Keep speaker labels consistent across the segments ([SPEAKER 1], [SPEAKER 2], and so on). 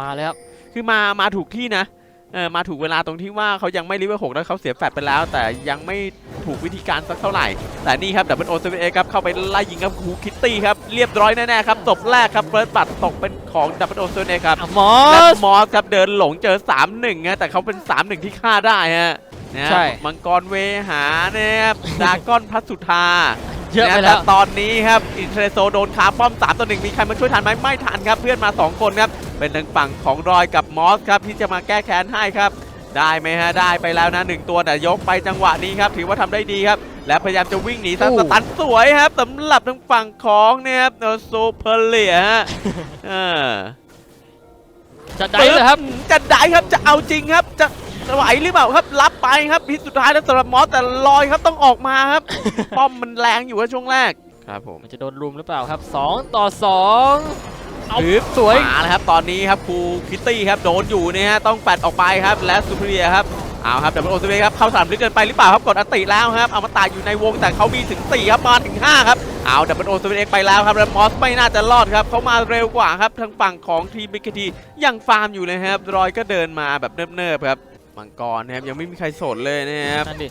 [SPEAKER 1] มาเลยครับ
[SPEAKER 2] คือมา มาถูกที่นะ เออ มาถูกเวลาตรงที่ว่าเขายังไม่ริเวอร์หกแล้วเขาเสียแฟดไปแล้ว แต่ยังไม่ถูกวิธีการสักเท่าไหร่ แต่นี่ครับดับเบิลโอเซเว่นเอครับเข้าไปไล่ยิงครับคูคิตตี้ครับ เรียบร้อยแน่ๆครับตบแรกครับเฟิร์สบัตตกเป็นของดับเบิลโอเซเว่นเอครับ
[SPEAKER 1] อะมอ
[SPEAKER 2] และ
[SPEAKER 1] ส
[SPEAKER 2] มอสครับเดินหลงเจอ 3-1ฮะแต่เขาเป็น 3-1 ที่ฆ่าได้ฮะนะฮะ
[SPEAKER 1] ใช่
[SPEAKER 2] มังกรเวหานะครับดากอนพัสสุธา
[SPEAKER 1] เยอะไป
[SPEAKER 2] น
[SPEAKER 1] แล้ว
[SPEAKER 2] ต่ตอนนี้ครับอินเทรโซโดนคาป้อม3ต่อ1มีใครมาช่วยทันไหมไม่ทันครับ เพื่อนมา 2 คนครับ เป็นทางฝั่งของรอยกับมอสครับที่จะมาแก้แค้นให้ครับได้ไหมฮะ ได้ไปแล้วนะหนึ่งตัวแต่ยกไปจังหวะนี้ครับ ถือว่าทำได้ดีครับ และพยายามจะวิ่งหนีซะ
[SPEAKER 1] โอ้
[SPEAKER 2] สตันสวยครับสำหรับทางฝั่งของเนี่ยครับโซเพเลียฮะเออ
[SPEAKER 1] จะได้เลยครับ
[SPEAKER 2] จะได้ครับจะเอาจริงครับจะ ไหวหรือเปล่าครับ รับไปครับพิษสุดท้ายแล้วสำหรับมอสแต่ลอยครับต้องออกมาครับ ป้อมมันแรงอยู่ว่าช่วงแรกครับผม
[SPEAKER 1] มันจะโดนรุมหรือเปล่าครับ 2 ต่อ 2 เอา
[SPEAKER 2] ปึ๊บ
[SPEAKER 1] สวย
[SPEAKER 2] มาแล้วครับ ตอนนี้ครับครูคิตตี้ครับโดนอยู่เนี่ยฮะต้องแปดออกไปครับและซูเปอร์เรียครับเอาครับดับเบิลโอเซเวครับเข้าสามลึกเกินไปหรือเปล่าครับกดอันติแล้วครับเอามาตายอยู่ในวงแต่เขามีถึง4ครับมาถึง5ครับเอาดับเบิลโอเซเวไปแล้วครับแล้วมอสไม่น่าจะรอดครับเขามาเร็วกว่าครับทางฝั่งของทีมบิกทียังฟาร์มอยู่เลยครับรอยก็เดินมาแบบเนิบๆครับ มังกรนะครับยังไม่มีใครสนเลยนะครับ
[SPEAKER 1] นั่นดิ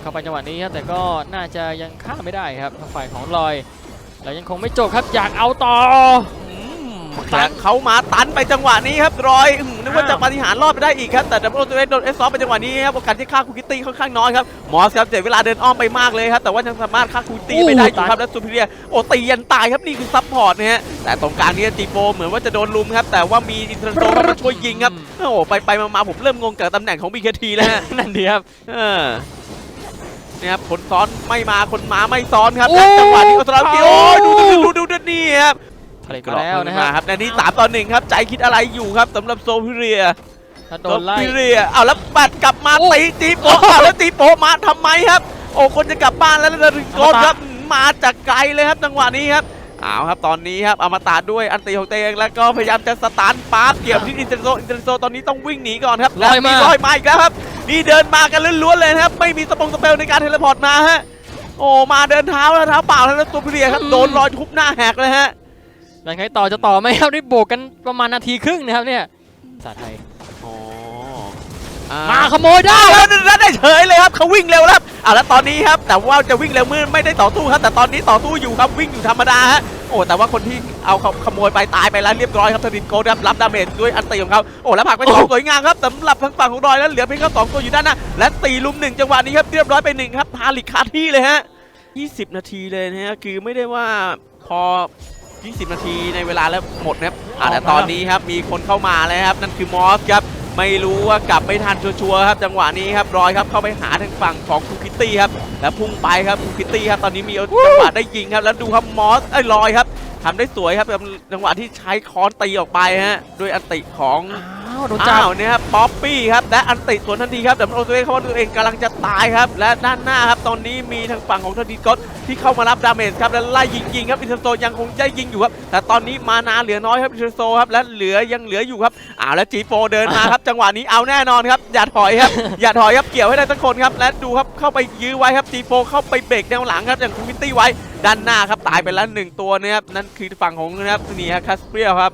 [SPEAKER 1] เข้าไปจังหวะนี้ครับแต่ก็น่าจะยังฆ่าไม่ได้ครับฝ่ายของลอย แล้วยังคงไม่จบครับอยากเอาต่อ
[SPEAKER 2] แต่เขามาตันไปจังหวะนี้ครับรอยอื้อหือนึกว่าจะปาฏิหารย์รอดไปได้อีกครับแต่ดับเบิลโดนเอสซอฟไปจังหวะนี้ครับโอกาสที่ฆ่าคูคิตตี้ค่อนข้างน้อยครับมอสครับเสียเวลาเดินอ้อมไปมากเลยครับแต่ว่ายังสามารถฆ่าคูคิตตี้
[SPEAKER 1] อู้
[SPEAKER 2] ไปได้อยู่
[SPEAKER 1] ตาย
[SPEAKER 2] ครับและซูเปอร์เรียโอตียันตายครับนี่คือซับพอร์ตนะฮะแต่ตรงกลางนี้จีโฟเหมือนว่าจะโดนลุมครับแต่ว่ามีอินเทอร์โซเข้ามาช่วยยิงครับโอ้โหไปไปมาๆผมเริ่มงงกับตำแหน่งของบีเคทีแล้วฮะ
[SPEAKER 1] นั่นดีครับ
[SPEAKER 2] เออเนี่ยครับคนซ้อนไม่มาคนมาไม่ซ้อนครับ
[SPEAKER 1] โอ้
[SPEAKER 2] และจังหวะนี้อัตราเกียวโอ้ยดู
[SPEAKER 1] โอ้
[SPEAKER 2] ดูดูดูดูนี่ครับ
[SPEAKER 1] ผลิตมาแล้วนะค
[SPEAKER 2] มา
[SPEAKER 1] รับ
[SPEAKER 2] ครับในนี้สามต่อหนึ่งครับ ใจคิดอะไรอยู่ครับสำหรับโซพิเรีย
[SPEAKER 1] ถ้าโด
[SPEAKER 2] โซ
[SPEAKER 1] นไล่
[SPEAKER 2] พิเรียเอาแล้วปัดกลับมา
[SPEAKER 1] โอ้
[SPEAKER 2] ตีตีโปะเอาแล้วตีโปะมาทำไมครับ โอ้คนจะกลับบ้านแล้วแล้วถึงโกนครับมาจากไกลเลยครับจังหวะนี้ครับเอาครับตอนนี้ครับอมตะด้วยอันตีของตัวเองแล้วก็พยายามจะสตาร์ทปาร์เกี่ยวที่อินเตอร์โซอินเตอร์โซตอนนี้ต้องวิ่งหนีก่อนครับ
[SPEAKER 1] ลอยมา
[SPEAKER 2] แวลอยมาอีกแล้วครับ นี่เดินมากันล้วนๆเลยนะครับ ไม่มีสปงสเปลในการเทเลพอร์ตมาฮะโอ้มาเดินเท้าแล้วเท้าเปล่าแล้วโซพิเรียครับโดนรอยทุบหน้าแหกเลยฮะ
[SPEAKER 1] แล้วใครต่อจะต่อไหมครับนี่โบกกันประมาณนาทีครึ่งนะครับเนี่ยภาษาไทย
[SPEAKER 2] อ๋ออ่
[SPEAKER 1] มาขโมยได้
[SPEAKER 2] ได้แล้วได้เฉยเลยครับเขาวิ่งเร็วแล้วครับอะแล้วตอนนี้ครับ แต่ว่าจะวิ่งเร็วมือไม่ได้ต่อสู้ครับ แต่ตอนนี้ต่อสู้อยู่ครับวิ่งอยู่ธรรมดาฮะโอ้แต่ว่าคนที่เอาเขาขโมยไปตายไปแล้วเรียบร้อยครับทดินโกดครับรับดาเมจด้วยอันตีของเขาโอ้แล้วผลักไปสองสวยงามครับสำหรับทางฝั่งของรอยแล้วเหลือเพียงแค่สองตัวอยู่ด้านหน้าและตีลุมหนึ่งจังหวะนี้ครับเรียบร้อยไปหนึ่งครับฮาลิกคาที่เลยฮะ20 นาทีเลยนะฮะคือไม่ได้ว่าพอ 20 นาทีในเวลาแล้วหมดนะครับอะแต่ตอนนี้ครับมีคนเข้ามาแล้วครับ นั่นคือมอสครับ ไม่รู้ว่ากลับไม่ทันชัวร์ๆครับ จังหวะนี้ครับรอยครับเข้าไปหาทางฝั่งของคูคิตตี้ครับแล้วพุ่งไปครับคูคิตตี้ครับตอนนี้มีจังหวะได้ยิงครับแล้วดูครับมอสไอ้ยรอยครับทำได้สวยครับจังหวะที่ใช้ค้อนตีออกไปฮะด้วยอันติของ
[SPEAKER 1] อ้าวโดนจับ
[SPEAKER 2] อ้าวเนี่ยครับป๊อปปี้ครับและอันติสวนทันทีครับแต่มันโอตัวเองเขาว่าตัวเองกำลังจะตายครับ และด้านหน้าครับตอนนี้มีทางฝั่งของทันทีก็ที่เข้ามารับดาเมจครับและไล่ยิงยิงครับอินเทอร์โซยังคงได้ยิงอยู่ครับแต่ตอนนี้มานาเหลือน้อยครับอินเทอร์โซครับและเหลือยังเหลืออยู่ครับอ้าวแล้วจีโฟเดินมาครับจังหวะนี้เอาแน่นอนครับอย่าถอยครับอย่าถอยครับเกี่ยวให้ได้สักคนครับและดูครับเข้าไปยื้อไว้ครับจีโฟเข้าไปเบรกแนวหลังครับอย่างคุณพิตตี้ไว้ด้านหน้าครับตายไปแล้วหนึ่งตัวนะครับนั่นคือฝั่งของนะครับนี่ฮะคัสเปียครับ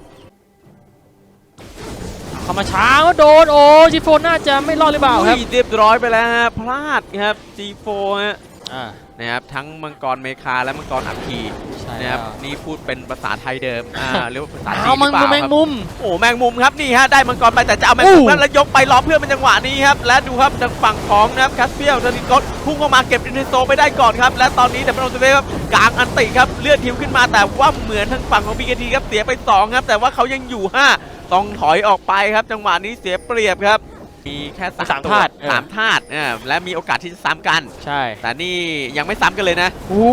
[SPEAKER 1] เข้ามาช้าโดนโอ้จิโฟนน่าจะไม่รอดหรือเปล่าครับ
[SPEAKER 2] อุ้ยเรียบร้อยไปแล้วฮะพลาดครับ G4 ฮะ
[SPEAKER 1] อ่า
[SPEAKER 2] นะครับทั้งมังกรเมคาและมังกรอัคคี
[SPEAKER 1] ใช่
[SPEAKER 2] นะ
[SPEAKER 1] แล้
[SPEAKER 2] ควรับนี่พูดเป็นภาษาไทยเดิมอ่าเรียกว่าภาษาจีน
[SPEAKER 1] เอา
[SPEAKER 2] ห
[SPEAKER 1] มั
[SPEAKER 2] รื
[SPEAKER 1] ง
[SPEAKER 2] อเปล่า
[SPEAKER 1] แมง
[SPEAKER 2] ครับ
[SPEAKER 1] มุม
[SPEAKER 2] โอ้แมงมุมครับนี่ฮะได้มังกรไปแต่จะเอาแมงมุม
[SPEAKER 1] อู้
[SPEAKER 2] นั้นแล้วยกไปล้อมเพื่อนเป็นจังหวะนี้ครับและดูครับทางฝั่งของนะครับคัสเปียลเทอร์นิโกสพุ่งเข้ามาเก็บอินเทโซไปได้ก่อนครับและตอนนี้เดมอนโซเวครับกลางอันติครับเลื่อนทีมขึ้นมาแต่ว่าเหมือนทางฝั่งของบีเทีครับเสียไปสองครับแต่ว่าเขายังอยู่ห้า ต้องถอยออกไปครับ จังหวะนี้เสียเปรียบครับ มีแค่สาม
[SPEAKER 1] สาม
[SPEAKER 2] ตัว
[SPEAKER 1] ธาตุเออ
[SPEAKER 2] สามธาตุอ่าและมีโอกาสที่จะซ้ำกัน
[SPEAKER 1] ใช่
[SPEAKER 2] แต่นี่ยังไม่ซ้ำกันเลยนะ
[SPEAKER 1] อู้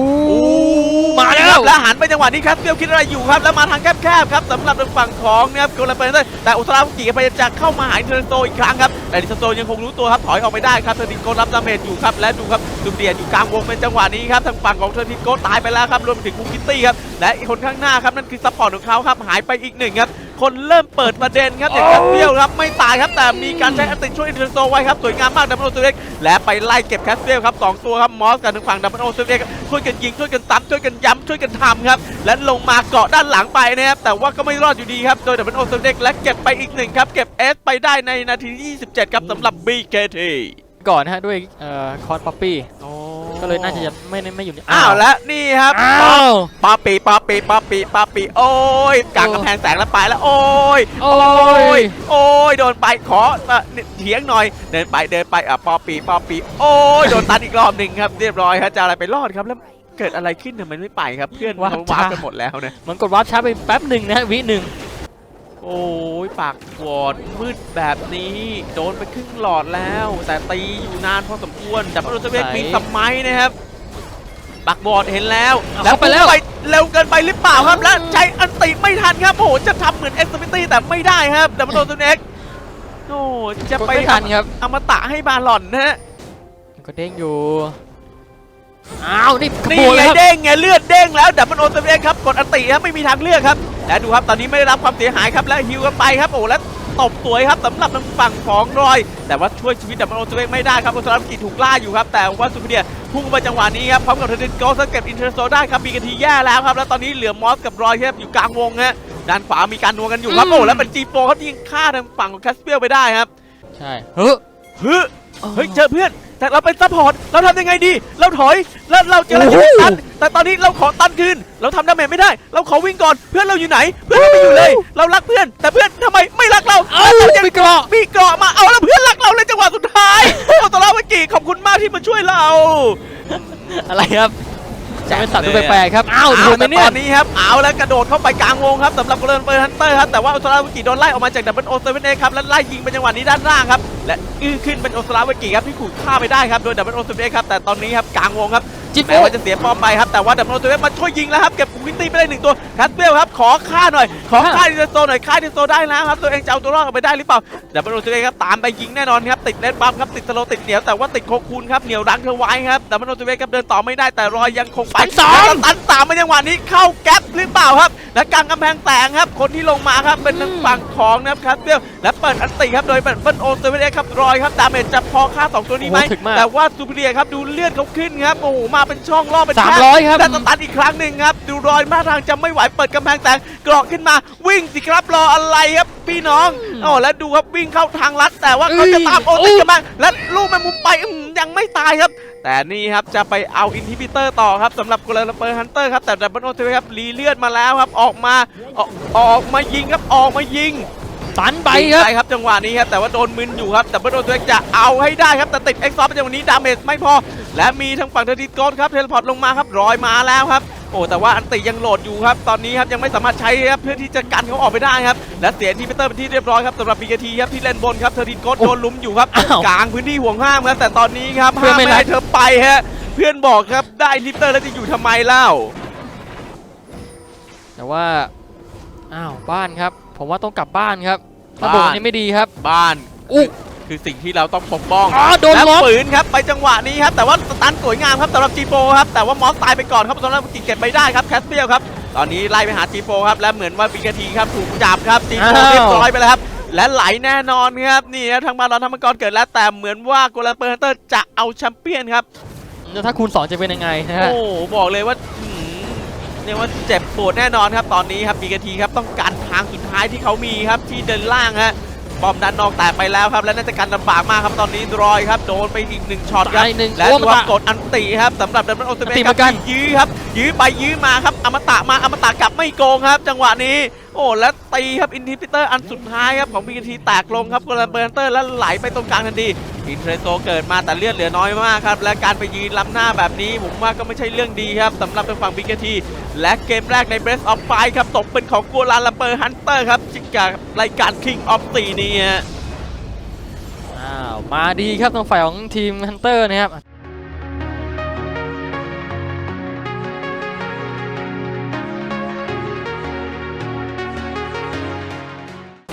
[SPEAKER 1] มาแล้ว
[SPEAKER 2] แล้วหันไปจังหวะนี้ครับเซียวคิดอะไรอยู่ครับ แล้วมาทางแคบๆครับสำหรับทางฝั่งของนะครับโกลาเปนเตอร์แต่อุตราฟุกิพยายามจะเข้ามาหาอินเทอร์โซอีกครั้งครับ แต่อินเทอร์โซยังคงรู้ตัวครับ ถอยออกไปได้ครับเทอร์ติโกรับดาเมจอยู่ครับ และดูครับดุเดียดอยู่กลางวงเป็นจังหวะนี้ครับทางฝั่งของเทอร์ติโกตายไปแล้วครับรวมถึงคูคิตตี้ครับและอีกคนข้างหน้าครับนั่นคือซัพพอร์ตของเขาครับหายไปอีกหนึ่งครับคนเริ่มเปิดประเด็นครับอย่างแคสเซียลครับไม่ตายครับแต่มีการใช้อันติช่วยอินเทอร์โซไว้ครับสวยงามมากดับเบิลโอเล็กและไปไล่เก็บแคสเซียลครับสองตัวครับมอสกับทางฝั่งดับเบิลโอเล็กช่วยกันยิงช่วยกันตัดช่วยกันย้ำช่วยกันกันทำครับและลงมาเกาะด้านหลังไปนะครับแต่ว่าก็ไม่รอดอยู่ดีครับโดยดับเบิลโอเซเด็กและเก็บไปอีกหนึ่งครับเก็บเอสไปได้ในนาทีที่27ครับสำหรับ BKT
[SPEAKER 1] ก่อนนะฮะด้วยเอ่อคอนป๊อปปี้ ก็เลยน่าจะยังไม่ไม่อยู่ใน
[SPEAKER 2] อ้าวและนี่ครับ
[SPEAKER 1] อ้าว
[SPEAKER 2] ปาปีปาปีปาปีปาปีโอ้ยกลางกำแพงแสงแล้วไปแล้วโอ้ย
[SPEAKER 1] โอ้
[SPEAKER 2] โอ้
[SPEAKER 1] ย
[SPEAKER 2] ยโอ้ยโดนไปขอเอ่อเถียงหน่อยเดินไปเดินไปอะปอปีปอปีโอ้ยโดนตันอีกรอบหนึ่งครับเรียบร้อยครับจะอะไรไปรอดครับแล้วเกิดอะไรขึ้นทำไมไม่ไปครับ เพื่อน
[SPEAKER 1] ว้า
[SPEAKER 2] เขา
[SPEAKER 1] ช้า
[SPEAKER 2] วาร์ปกันหมดแล้วนะ
[SPEAKER 1] มันกดวาร์ปช้าไปแป๊บหนึ่งนะฮะวิหนึ่ง
[SPEAKER 2] โอ้ยปากวอดมืดแบบนี้ โดนไปครึ่งหลอดแล้ว แต่ตีอยู่นานพอสมควรแต่พระโรสเวกมีสมัยนะครับปากบอดเห็นแล้ว
[SPEAKER 1] เอา
[SPEAKER 2] แล้ว
[SPEAKER 1] เข้าไปแล้ว
[SPEAKER 2] ไปเร็วเกินไปหรือเปล่าครับ และใช้อันติไม่ทันครับโอ้โหจะทำเหมือนเอ็กซ์มิตี้แต่ไม่ได้ครับแต่มันโดนตัวเอ็กโอ้จะ
[SPEAKER 1] กด
[SPEAKER 2] ไป
[SPEAKER 1] ไม่ทันครับ
[SPEAKER 2] อมตะให้บาลอนนะฮะ
[SPEAKER 1] มันก็เด้งอยู่ อ้าวนี่ข
[SPEAKER 2] นี่
[SPEAKER 1] โมย
[SPEAKER 2] ไง
[SPEAKER 1] แล้วครับ
[SPEAKER 2] เด้งไงเลือดเด้งแล้วดับเบิลโอตัวเอ็กครับกดอันติครับไม่มีทางเลือกครับและดูครับตอนนี้ไม่ได้รับความเสียหายครับและฮิวกันไปครับโอ้แล้วตบสวยครับสำหรับทางฝั่งของรอย แต่ว่าช่วยชีวิตดับเบิลโอตัวเอ็กไม่ได้ครับโอซาร์กิถูกล่าอยู่ครับแต่ว่าซูเปอร์เดียพุ่งมาจังหวะนี้ครับพร้อมกับเทนนิสโกสเก็บอินเทอร์โซได้ครับมีกันทีแย่แล้วครับแล้วตอนนี้เหลือมอสกับรอยครับอยู่กลางวงฮะด้านขวามีการนัวกันอยู่ครับโอ้แล้วเป็นจีโปครับที่ยิงฆ่าทางฝั่งของแคสเปียลไปได้ครับ
[SPEAKER 1] ใช่เฮ้ย
[SPEAKER 2] เฮ้ยเฮ้ยเจอเพื่อน แต่เราเป็นซัพพอร์ตเราทำยังไงดี เราถอยแล้วเราเจอ
[SPEAKER 1] โอ้โห
[SPEAKER 2] ตันแต่ตอนนี้เราขอตันคืน เราทำดาเมจไม่ได้ เราขอวิ่งก่อนเพื่อนเราอยู่ไหน เพื่อนเราไม่อยู่เลย เรารักเพื่อน แต่เพื่อนทำไมไม่รักเรา
[SPEAKER 1] เอ้า
[SPEAKER 2] เรายัง
[SPEAKER 1] ไปเกราะ
[SPEAKER 2] มีเกราะมาเอาแล้วเพื่อนรักเราเลยจังหวะสุดท้ายโอ้ตอราเมื่อกี้ขอบคุณมากที่มาช่วยเรา
[SPEAKER 1] อะไรครับ จะเป็นสัตว์ดูแปลกๆครับอ้าวถูกไหม
[SPEAKER 2] แต่
[SPEAKER 1] เนี่
[SPEAKER 2] ต
[SPEAKER 1] ย
[SPEAKER 2] อนนี้ครับเอาแล้วกระโดดเข้าไปกลางวงครับสำหรับโกลเด้นเปิร์ฮันเตอร์ครับแต่ว่าโอซาราวิกิโดนไล่ออกมาจากดับเบิลโอเซเว่นเอครับแล้วไล่ยิงเป็นจังหวะนี้ด้านล่างครับและอื้อขึ้นเป็นโอซาราวิกิครับที่ขู่ฆ่าไปได้ครับโดยดับเบิลโอเซเว่นเอครับแต่ตอนนี้ครับกลางวงครับ
[SPEAKER 1] จิบ
[SPEAKER 2] แม้ว่าจะเสียป้อมไปครับแต่ว่าดับเบิลโอเซเว่นมาช่วยยิงแล้วครับเก็บวินตี้ไปได้หนึ่งตัวคัสเปลครับขอฆ่าหน่อย ขอฆ่าดิเซโซหน่อยฆ่าดิเซโซได้แล้วครับตัวเองจะเอาตัวรอดออกไปได้หรือเปล่าดับเบิลโอเซเว่นครับตามไปยิงแน่นอนครับติดเลนบัฟครับติดสโลว์ติดเหนียวแต่ว่าติดโคคูนครับเหนียวรั้งเธอไว้ครับดับเบิลโอเซเว่นครับเดินต่อไม่ได้แต่รอยยังคงไป
[SPEAKER 1] ตันสอง
[SPEAKER 2] แล้วตันสามมาจังหวะนี้เข้าแก๊ปหรือเปล่าครับ และกลางกำแพงแตกครับคนที่ลงมาครับเป็นทางฝั่งของนะครับคาสเปียลและเปิดอันติครับโดยเปิดโอเซเว่นครับรอยครับดาเมจจะพอฆ่าสองตัวนี้ไหม
[SPEAKER 1] โอ้โหถึกมาก
[SPEAKER 2] แต่ว่าซูเปอร์เรียครับดูเลือดเขาขึ้นครับโอ้โหมาเป็นช่องรอบเป็น
[SPEAKER 1] สาม
[SPEAKER 2] แท่ง
[SPEAKER 1] ร้อยครับ
[SPEAKER 2] แต่สตันอีกครั้งหนึ่งครับ ดูรอยมาทางจะไม่ไหวเปิดกำแพงแตกเกราะขึ้นมาวิ่งสิครับรออะไรครับพี่น้องอ๋อแล้วดูครับวิ่งเข้าทางลัด แต่ว่าเขาจะตามโอติกำลังและลูกแมงมุมไปอื้อหือยังไม่ตายครับแต่นี่ครับจะไปเอาอินทิพิเตอร์ต่อครับสำหรับโกลเลเปอร์ฮันเตอร์ครับแต่ดับเบิลโอเทครับรีเลือดมาแล้วครับออกมาออกออกมายิงครับออกมายิง
[SPEAKER 1] ตันไปครับ
[SPEAKER 2] ยิงครับจังหวะนี้ครับแต่ว่าโดนมึนอยู่ครับ แต่ดับเบิลโอเทจะเอาให้ได้ครับแต่ติดเอ็กซ์ซอฟในวันนี้ดาเมจไม่พอ และมีทางฝั่งเทอร์ดิสโกนครับเทเลพอร์ตลงมาครับรอยมาแล้วครับโอ้แต่ว่าอันติยังโหลดอยู่ครับตอนนี้ครับยังไม่สามารถใช้ครับเพื่อที่จะกันเขาออกไปได้ครับและเสียอินทิพิเตอร์เป็นที่เรียบร้อยครับสำหรับบีเคทีครับที่เล่นบนครับเทอร์ดิสโกนโดนลุมอยู่ครับ
[SPEAKER 1] อ้าว
[SPEAKER 2] กลางพื้นที่ห่วงห้ามครับแต่ตอนนี้ครับ
[SPEAKER 1] เพื่อน
[SPEAKER 2] ห้าม
[SPEAKER 1] ไม่
[SPEAKER 2] ไม่
[SPEAKER 1] รั
[SPEAKER 2] ให้
[SPEAKER 1] ด
[SPEAKER 2] เธอไปฮะเพื่อนบอกครับได้ลิฟเตอร์แล้วจะอยู่ทำไมเล่า
[SPEAKER 1] แต่ว่าอ้าวบ้านครับ ผมว่าต้องกลับบ้านครับระบบ
[SPEAKER 2] บ้าน
[SPEAKER 1] อันนี้ไม่ดีครับ
[SPEAKER 2] บ้าน
[SPEAKER 1] อุ๊
[SPEAKER 2] คือสิ่งที่เราต้องปกป้อง
[SPEAKER 1] อ๋อโดน
[SPEAKER 2] แล้ว
[SPEAKER 1] ล็อก
[SPEAKER 2] ปืนครับไปจังหวะนี้ครับ แต่ว่าสตันสวยงามครับสำหรับจีโฟครับ แต่ว่ามอสตายไปก่อนครับสำหรับกิจเก็บไปได้ครับแคสเปียลครับ ตอนนี้ไล่ไปหาจีโฟครับ และเหมือนว่าปีกทีครับ ถูกจับครับจีโฟ
[SPEAKER 1] อ้าว
[SPEAKER 2] เรียบร้อยไปแล้วครับ และไหลแน่นอนครับ นี่ครับทางบาลอนทางมังกรเกิดแล้วแต่เหมือนว่าโกลาเปอร์ฮันเตอร์จะเอาแชมเปี้ยนครับ
[SPEAKER 1] แล้วถ้าคูณ2จะเป็นยังไงนะฮะ
[SPEAKER 2] โอ้โหบอกเลยว่าอื้อหือ เรียกว่าเจ็บปวดแน่นอนครับตอนนี้ครับบีกทีครับต้องการทางสุดท้ายที่เขามีครับที่เดินล่างฮะบอมดันนอกแตกไปแล้วครับ และน่าจะการลำบากมากครับตอนนี้รอยครับโดนไปอีกหนึ่งช็อตครับ
[SPEAKER 1] ตายหนึ่ง
[SPEAKER 2] และ
[SPEAKER 1] โอ้
[SPEAKER 2] ดูว่า
[SPEAKER 1] มา
[SPEAKER 2] กดอันติครับสำหรับดับเบิลโอเซเม
[SPEAKER 1] อันติ
[SPEAKER 2] ค
[SPEAKER 1] เหมื
[SPEAKER 2] รับ
[SPEAKER 1] อนกัน
[SPEAKER 2] ยื้อครับ ยื้อไปยื้อมาครับอมตะมาอมตะกลับไม่โกงครับ จังหวะนี้โอ้แล้วตีครับอินทิพิเตอร์อันสุดท้ายครับของบีทีแตกลงครับโกลาเบอร์เตอร์แล้วไหลไปตรงกลางทันที อินเทรโซเกิดมาแต่เลือดเหลือน้อยมากครับ และการไปยืนล้ำหน้าแบบนี้ ผมว่าก็ไม่ใช่เรื่องดีครับสำหรับทางฝั่งบีทีและเกมแรกใน Breath of Fire ครับ ตกเป็นของกัวลาลัมเปอร์ฮันเตอร์ครับจิกับรายการ King of 4นี้ฮะ
[SPEAKER 1] อ้าวมาดีครับทางฝ่ายของทีมฮันเตอร์นะครับ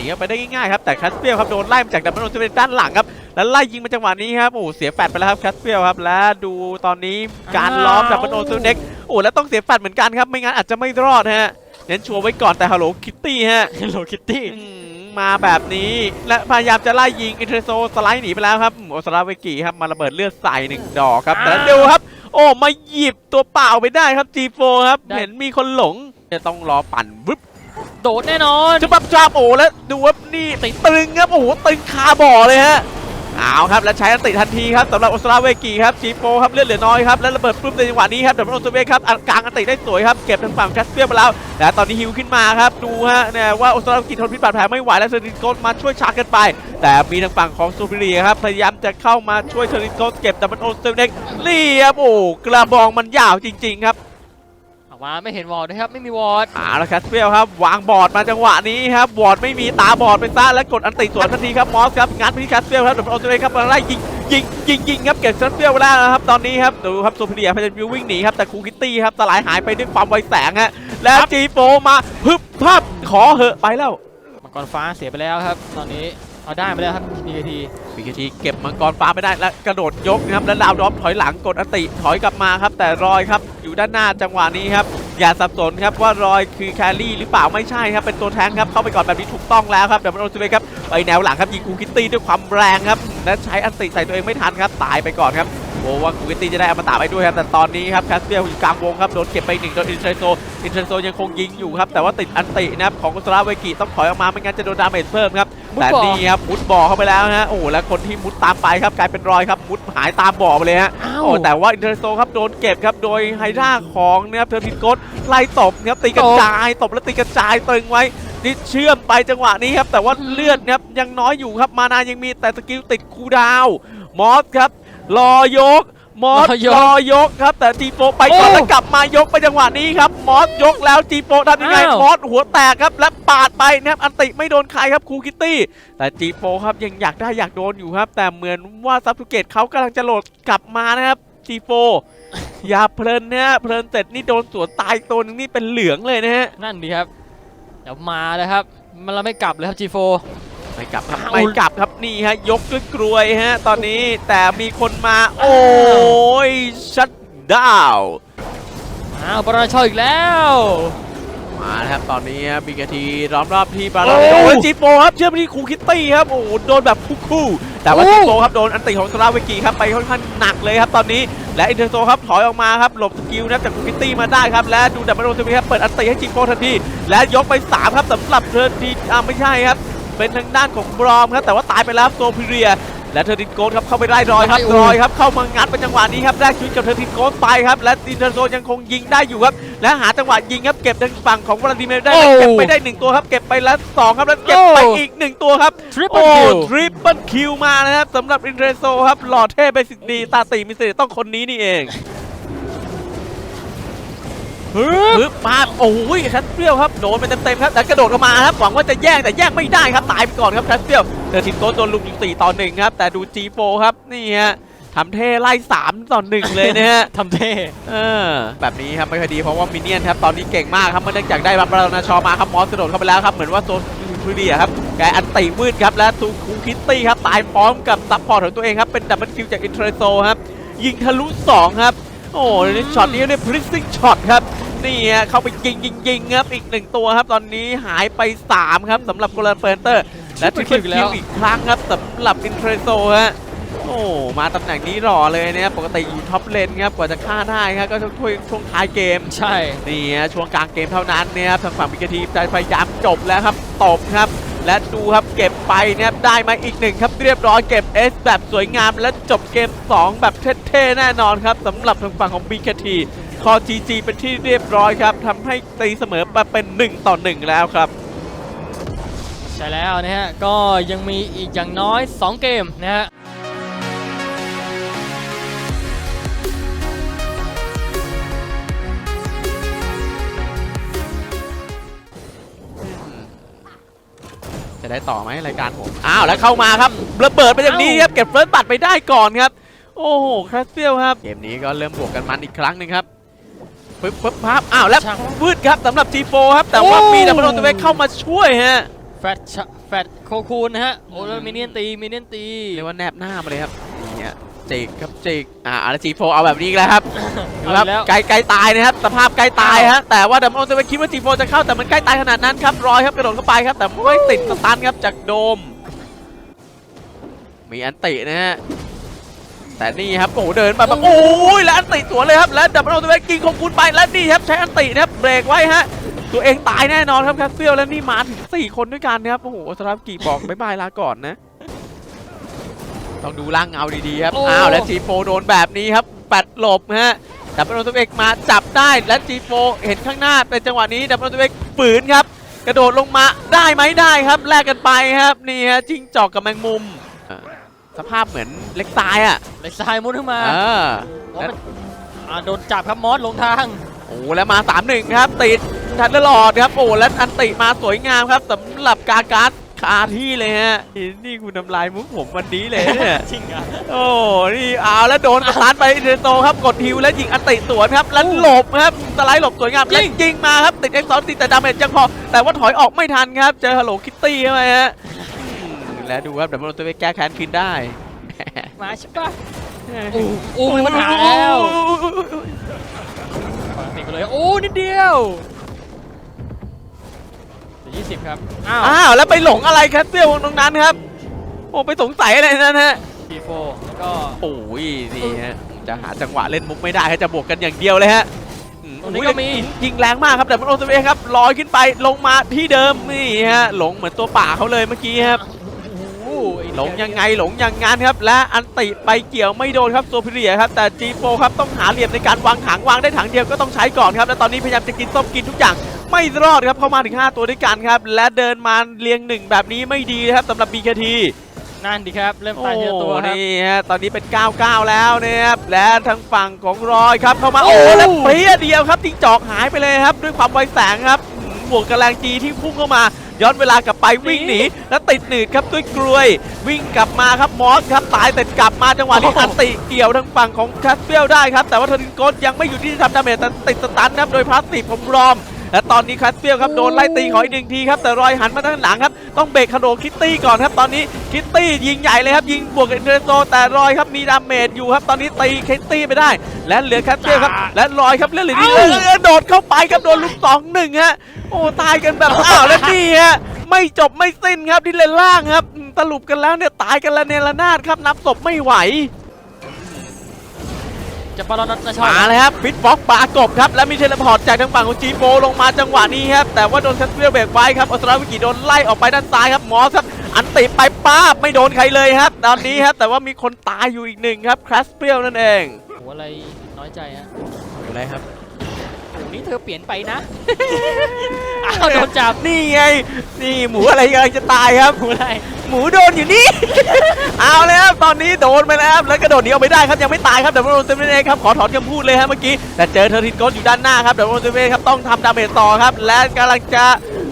[SPEAKER 2] นีออกไปได้ง่ายๆครับแต่แคสเปียลครับโดนไล่มาจากดับเบิลโอเซเว่นด้านหลังครับแล้วไล่ยิงมาจังหวะนี้ครับโอ้โหเสียแฟดไปแล้วครับแคสเปียลครับและดูตอนนี้การล้อมดับเบิลโอเซเว่นเด็กโอ้แล้วต้องเสียแฟดเหมือนกันครับไม่งั้นอาจจะไม่รอดฮะเน้นชัวร์ไว้ก่อนแต่ฮัลโหลคิตตี้ฮะ
[SPEAKER 1] Hello Kitty
[SPEAKER 2] อืมมาแบบนี้และพยายามจะไล่ยิงอินเทรโซสไลด์หนีไปแล้วครับโอสราเวกิครับมาระเบิดเลือดใส่หนึ่งดอกครับแต่ดูครับโอ้มาหยิบตัวเปล่าไปได้ครับ G4 ครับ
[SPEAKER 1] ได้
[SPEAKER 2] เห็นมีคนหลงจะต้องรอปั่นวึบ
[SPEAKER 1] โดดแน่นอน
[SPEAKER 2] จะบับจาบโอ้แล้วดูว่านี่ติดตึงครับโอ้โหตึงคาบ่อเลยฮะเอาครับแล้วใช้อันติทันทีครับสำหรับโอสราเวกิครับ G4 ครับเลือดเหลือน้อยครับแล้วระเบิดปุ๊บในจังหวะนี้ครับดับเบิลโอสเวกครับอันกลางอันติได้สวยครับเก็บทางฝั่งแคสเปียไปแล้วและตอนนี้ฮิวขึ้นมาครับดูฮะเนี่ยว่าโอสราเวกิทนพิษบาดแผลไม่ไหวแล้วเซอร์ดินโกสมาช่วยชาร์จกันไป แต่มีทางฝั่งของซูเปอร์เรียครับพยายามจะเข้ามาช่วยเซอร์ดินโกสเก็บดับเบิลโอสเวกนี่ครับโอ้กระบองมันยาวจริง ๆ ครับ
[SPEAKER 1] มาไม่เห็นวอร์ดนะครับไม่มีวอร์ด
[SPEAKER 2] เอาละครับเปรี้ยวครับวางบอร์ดมาจังหวะนี้ครับบอร์ดไม่มีตาบอร์ดไปซะแล้วกดอันติสวนทันทีครับมอสครับงัดไปที่แคสเปียลครับเดี๋ยวเอาตัวเองครับมาไล่ยิงยิงยิงยิงครับเก็บแคสเปียลไปแล้วนะครับตอนนี้ครับดูครับโซเฟียพยายามวิ่งหนีครับแต่คูคิตตี้ครับสลายหายไปด้วยความไวแสงฮะแล้วจีโฟมาพึบพับขอเหอะไปแล้ว
[SPEAKER 1] มังกรฟ้าเสียไปแล้วครับ ตอนนี้ เอาได้มาแล้วครับ DKT
[SPEAKER 2] พีเคทีเก็บมังกรฟ้าไม่ได้แล้วกระโดดยกนะครับแล้วดาวดรอปถอยหลังกดอันติถอยกลับมาครับ แต่รอยครับอยู่ด้านหน้าจังหวะนี้ครับอย่าสับสนครับว่ารอยคือแคลรี่หรือเปล่าไม่ใช่ครับเป็นตัวแทงครับเข้าไปก่อนแบบนี้ถูกต้องแล้วครับเดี๋ยวมันโดนเลยครับไปแนวหลังครับยิงคูคิตตี้ด้วยความแรงครับและใช้อันติใส่ตัวเองไม่ทันครับตายไปก่อนครับ โอ้ว่าคูคิตตี้จะได้อมตะไปด้วยครับแต่ตอนนี้ครับแคสเปียลอยู่กลางวงครับโดนเก็บไปหนึ่งโดนอินเทรโซอินเทรโซยังคงยิงอยู่ครับแต่ว่าติดอันตินะครับของกุสลาเวกิต้องถอยออกมาไม่งั้นจะโดนดาเมจเพิ่มครับ
[SPEAKER 1] มุด
[SPEAKER 2] แต่
[SPEAKER 1] บ่อ
[SPEAKER 2] นี่ครับมุดบ่อเข้าไปแล้วฮะโอ้โหแล้วคนที่มุดตามไปครับกลายเป็นรอยครับมุดหายตามบ่อไปเลยฮะ
[SPEAKER 1] อ้าว
[SPEAKER 2] โอ้แต่ว่าอินเทอร์โซครับโดนเก็บครับโดยไฮด้าของนะครับเทอร์พินโกดไล่ตบครับตีกระจายตบแล้วตีกระจายตึงไว้นี่เชื่อมไปจังหวะนี้ครับแต่ว่าเลือดนะครับยังน้อยอยู่ครับมานายังมีแต่สกิลติดคูลดาวน์มอสครับ รอยก มอส
[SPEAKER 1] รอยก
[SPEAKER 2] รอยกครับ แต่จีโปไปก่อน
[SPEAKER 1] โอ้
[SPEAKER 2] แล้วกลับมายกไปจังหวะนี้ครับ มอสยกแล้วจีโปทำยังไง
[SPEAKER 1] อ้าว
[SPEAKER 2] มอสหัวแตกครับ และปาดไปนะครับ อันติไม่โดนใครครับคูคิตตี้ แต่จีโฟครับยังอยากได้อยากโดนอยู่ครับ แต่เหมือนว่าซับทูเกตเขากำลังจะโหลดกลับมานะครับจีโฟอย่าเพลินนะฮะเพลินเสร็จนี่โดนสวนตายตัวหนึงนี่เป็นเหลืองเลยนะฮะ
[SPEAKER 1] นั่นดีครับ เดี๋ยวมาเลยครับ มันเราไม่กลับเลยครับ G4
[SPEAKER 2] ไม่กลับครับ
[SPEAKER 1] อ้าว
[SPEAKER 2] ไม่กลับครับนี่ฮะยกด้วยกรวยฮะตอนนี้แต่มีคนมาโอ้ยชัดดาว
[SPEAKER 1] อ้าวปรณชออีกแล้ว
[SPEAKER 2] มานะครับตอนนี้บีกทีล้อมรอบที่บาร์
[SPEAKER 1] โอ้
[SPEAKER 2] โอ้ยจีโฟครับเชื่อมไปที่คูคิตตี้ครับโอ้โหโดนแบบคู่ๆแต่ว่า
[SPEAKER 1] โอ้
[SPEAKER 2] จีโฟครับโดนอันติของสลาเวกิครับไปค่อนข้างหนักเลยครับตอนนี้และอินเทอร์โซครับถอยออกมาครับหลบสกิลนะจากคูคิตตี้มาได้ครับและดูดับเบิลโอซีครับเปิดอันติให้จีโฟทันทีและยกไป3ครับสำหรับเทอร์ดีอ่าไม่ใช่ครับ เป็นทางด้านของบรอมครับแต่ว่าตายไปแล้วโซพิเรีย และเทอร์ตินโกสครับเข้าไปไล่รอยครับ
[SPEAKER 1] ไล่อู
[SPEAKER 2] รอยครับเข้ามางัดเป็นจังหวะนี้ครับแลกชีวิตกับเทอร์ตินโกสไปครับและอินเทอร์โซยังคงยิงได้อยู่ครับและหาจังหวะยิงครับเก็บทางฝั่งของวลาดิเมียร์ได้และเก็บไปได้หนึ่งตัวครับเก็บไปแล้วสองครับแล้วเก็บไปอีกหนึ่งตัวครับ
[SPEAKER 1] ทริปเปิ
[SPEAKER 2] โอ้
[SPEAKER 1] ลคิว
[SPEAKER 2] ทริปเปิลคิวมานะครับสำหรับอินเทอร์โซครับหล่อเท่ไปสิทธิ์ดีตาตีมีเสน่ห์ต้องคนนี้นี่เอง
[SPEAKER 1] ฮึบ
[SPEAKER 2] ปึ๊บมาโอ้ยแคสเปียลครับโดนไปเต็มๆครับแต่กระโดดออกมาครับหวังว่าจะแย่งแต่แย่งไม่ได้ครับตายไปก่อนครับแคสเปียลเดอร์ทินโกสโดนลุมอยู่สี่ต่อหนึ่งครับแต่ดูจีโฟครับนี่ฮะทำเท่ไล่สามต่อหนึ่งเลยนะฮะ
[SPEAKER 1] ทำเท่
[SPEAKER 2] เออแบบนี้ครับไม่ค่อยดีเพราะว่ามินเนี่ยนครับตอนนี้เก่งมากครับเมื่อเนื่องจากได้บัฟบรานาชอมาครับมอสกระโดดเข้าไปแล้วครับเหมือนว่าโซฟูเดียครับแกอันติมืดครับและตูคูคิตตี้ครับตายพร้อมกับซัพพอร์ตของตัวเองครับเป็นดับเบิลคิวจากอินเทรโซครับยิงทะลุสองครับ โอ้โหนี่ช็อตนี้เรียกพริสซิ่งช็อตครับนี่ฮะเข้าไปยิงยิงยิงครับอีกหนึ่งตัวครับ ตอนนี้หายไป3ครับสำหรับโกลเฟนเตอร์ และทริปเปิลคิวอีกครั้งครับสำหรับอินเทรโซฮะโอ้มาตำแหน่งนี้หล่อเลยนะครับปกติอยู่ท็อปเลนครับกว่าจะฆ่าได้ครับก็ต้องช่วยช่วงท้ายเกม
[SPEAKER 1] ใช่
[SPEAKER 2] นี่ฮะช่วงกลางเกมเท่านั้นเนี่ยครับทางฝั่งบิกทีมจะพยายามจบแล้วครับตบครับ และดูครับเก็บไปนะครับได้มาอีกหนึ่งครับเรียบร้อยเก็บ S แบบสวยงามและจบเกม 2 แบบเท่ๆแน่นอนครับสำหรับทางฝั่งของ BKT คอ GG เป็นที่เรียบร้อยครับทำให้ตีเสมอมาเป็น 1 ต่อ 1 แล้วครับ
[SPEAKER 1] ใช่แล้วนะฮะ ก็ยังมีอีกอย่างน้อย 2 เกมนะฮะ
[SPEAKER 2] ได้ต่อไหมรายการผม อ้าวแล้วเข้ามาครับระเบิดไปอย่างนี้ครับเก็บเฟิร์สบัตรไปได้ก่อนครับ โอ้โหคราสเซียลครับ เกมนี้ก็เริ่มบวกกันมันอีกครั้งหนึ่งครับปึ๊บปึ๊บพับอ้าวแล้ว
[SPEAKER 1] ช่าง
[SPEAKER 2] วืดครับสำหรับ G4 ครับ แต่ว่า
[SPEAKER 1] โอ้
[SPEAKER 2] มีดับเบิลโอตัวเวเข้ามาช่วยฮะ
[SPEAKER 1] แฟตชะแฟตโคคูนนะฮะโอ้แล้วมินเนี่ยนตีมินเนี่ยนตี
[SPEAKER 2] เรียกว่าแนบหน้ามาเลยครับนี่ฮะ จิกครับจิกอ่าแล้วจีโฟเอาแบบนี้อีกแล้วครับดูครับ
[SPEAKER 1] เอาอีกแล้ว
[SPEAKER 2] ใกล้ใกล้ตายนะครับสภาพใกล้ตายฮะแต่ว่าดัมโอนจะไปคิดว่าจีโฟจะเข้าแต่มันใกล้ตายขนาดนั้นครับรอยครับกระโดดเข้าไปครับแต่ไม่ติดสตันครับจากโดม มีอันตินะฮะแต่นี่ครับโอ้โหเดินมาแบบโอ้ยแล้วอันติสวนเลยครับแล้วดับเบิลโอตัวกิงของคุณไปแล้วนี่ครับใช้อันตินะครับเบรกไว้ฮะ ตัวเองตายแน่นอนครับแคสเซียลแล้วนี่มาถึงสี่คนด้วยกันนะครับโอ้โหสลับกีบอก บ๊ายบายลาก่อนนะ ต้องดูร่างเงาดีๆครับ
[SPEAKER 1] โอ้
[SPEAKER 2] อ้าว แล้วจีโฟโดนแบบนี้ครับแปดหลบฮะดับเบิลโอตัวเอกมาจับได้และจีโฟเห็นข้างหน้าเป็นจังหวะนี้ดับเบิลโอตัวเอกฝืนครับ กระโดดลงมาได้ไหมได้ครับแลกกันไปครับนี่ฮะจิ้งจอกกับแมงมุมอ่าสภาพเหมือนเล็กตายอะ
[SPEAKER 1] เล็กซ้ายมุดขึ้นมา
[SPEAKER 2] เออ
[SPEAKER 1] มอสมันอ่าโดนจับครับมอสลงทาง
[SPEAKER 2] โอ้แล้วมา 3-1 ครับ ติดทันเดอร์ลอดครับ โอ้แล้วอันติมาสวยงามครับสำหรับกาการ์ด คาที่เลยฮะนี่นี่คุณทำลายมุกผมวันนี้เลยเนี่ย
[SPEAKER 1] จริงอะ
[SPEAKER 2] โอ้นี่เอาแล้วโดนสตาร์ทไปเดนโตครับกดฮิวแล้วยิงอันติสวนครับแล้วหลบครับสไลด์หลบสวยงามแล้วยิงมาครับติดเอ็กซ์ซอนติดแต่ดาเมจยังพอ แต่ว่าถอยออกไม่ทันครับเจอฮัลโหลคิตตี้เข้าไปฮะอืมแล้วดูครับเดี๋ยวมันตัวไปแก้แค้นคืนได้
[SPEAKER 1] มาใช่ปะโอ้โอ้มีปัญหาแล้วปกติไปเลยโอ้นิดเดียว ยี่สิบครับ อ้าว
[SPEAKER 2] อ้าวแล้วไปหลงอะไรแคสเซียลตรงนั้นครับโอ้ไปสงสัยอะไรนั่นฮะ
[SPEAKER 1] ทีโฟแล้วก็
[SPEAKER 2] โอ้ยนี่ฮะจะหาจังหวะเล่นมุกไม่ได้ฮะจะบวกกันอย่างเดียวเลยฮะอืม
[SPEAKER 1] ตรงนี้ก็มี
[SPEAKER 2] ยิงยิงแรงมากครับแต่มันโอซเครับลอยขึ้นไปลงมาที่เดิมนี่ฮะหลงเหมือนตัวป่าเขาเลยเมื่อกี้ครับ
[SPEAKER 1] โอ้โไอ้
[SPEAKER 2] หลงยังไงหลงอย่างงั้นครับ และอันติไปเกี่ยวไม่โดนครับโซพิเรียครับแต่จีโฟครับต้องหาเหลี่ยมในการวางถังวางได้ถังเดียวก็ต้องใช้ก่อนครับ และตอนนี้พยายามจะกินส้มกินทุกอย่าง ไม่รอดครับเข้ามาถึง 5 ตัวด้วยกันครับ และเดินมาเรียงหนึ่งแบบนี้ไม่ดีนะครับสำหรับ BKT
[SPEAKER 1] นั่นดีครับ เริ่ม
[SPEAKER 2] โอ้
[SPEAKER 1] ตายทีละตัวครับ
[SPEAKER 2] นี่ฮะตอนนี้เป็น 99 แล้วนะครับและทางฝั่งของรอยครับเข้ามา
[SPEAKER 1] โอ้
[SPEAKER 2] โอ้แล้วเปรี้ยเดียวครับทิ้งจอกหายไปเลยครับ ด้วยความไวแสงครับอืมบวกกับแรงจีที่พุ่งเข้ามาย้อนเวลากลับไปวิ่งหนีแล้วติดหนืดครับด้วยกลวย วิ่งกลับมาครับมอสครับตายแต่กลับมาจังหวะนี้อันติเกี่ยวทางฝั่งของแคสเปียลได้ครับแต่ว่าเทอร์ดินโกสยังไม่หยุดที่จะทำดาเมจแต่ติดสตันครับโดยพลาสติกของรอม และตอนนี้แคสเปียลครับโดนไล่ตีขออีกหนึ่งทีครับแต่รอยหันมาด้านหลังครับต้องเบรกคาโดคิตตี้ก่อนครับตอนนี้คิตตี้ยิงใหญ่เลยครับยิงบวกกับอินเทอร์โซแต่รอยครับมีดาเมจอยู่ครับตอนนี้ตีคิตตี้ไปได้ และเหลือแคสเปียลครับและรอยครับเลือดเหลือนิดเดียวเออโดดเข้าไปครับโดนลูกสองหนึ่งฮะโอ้ตายกันแบบอ้าวแล้วนี่ฮะไม่จบไม่สิ้นครับที่เลนล่างครับอืมสรุปกันแล้วเนี่ยตายกันละเนระนาดครับนับศพไม่ไหว
[SPEAKER 1] จะปารอนัทนะชอบ
[SPEAKER 2] มาเลยครับฟิตบ็อกปากบครับแล้วมีเทเลพอร์ตจากทางฝั่งของจีโฟลงมาจังหวะนี้ครับแต่ว่าโดนคัสเปียลเบรกไว้ครับออสตราวิกิโดนไล่ออกไปด้านซ้ายครับมอสครับอันติไปป้าบไม่โดนใครเลยครับตอนนี้ครับแต่ว่ามีคนตายอยู่อีกหนึ่งครับคลัสเปียลนั่นเอง
[SPEAKER 1] โอ้อะไรน้อยใจฮะ
[SPEAKER 2] อะไรครับ
[SPEAKER 1] โอ้ นี่เธอเปลี่ยนไปนะ อ้าวโดนจับ
[SPEAKER 2] นี่ไง นี่หมูอะไรกำลังจะตายครับ
[SPEAKER 1] หมูอะไร
[SPEAKER 2] หมูโดนอยู่นี่ เอาเลยครับตอนนี้โดนไปแล้วครับแล้วกระโดดหนีออกไปได้ครับยังไม่ตายครับเดี๋ยวโดนเต็มเองครับขอถอนคำพูดเลยครับเมื่อกี้แต่เจอเทอร์ทินโกสอยู่ด้านหน้าครับเดี๋ยวโดนเต็มเองครับต้องทำดาเมจต่อครับและกำลังจะ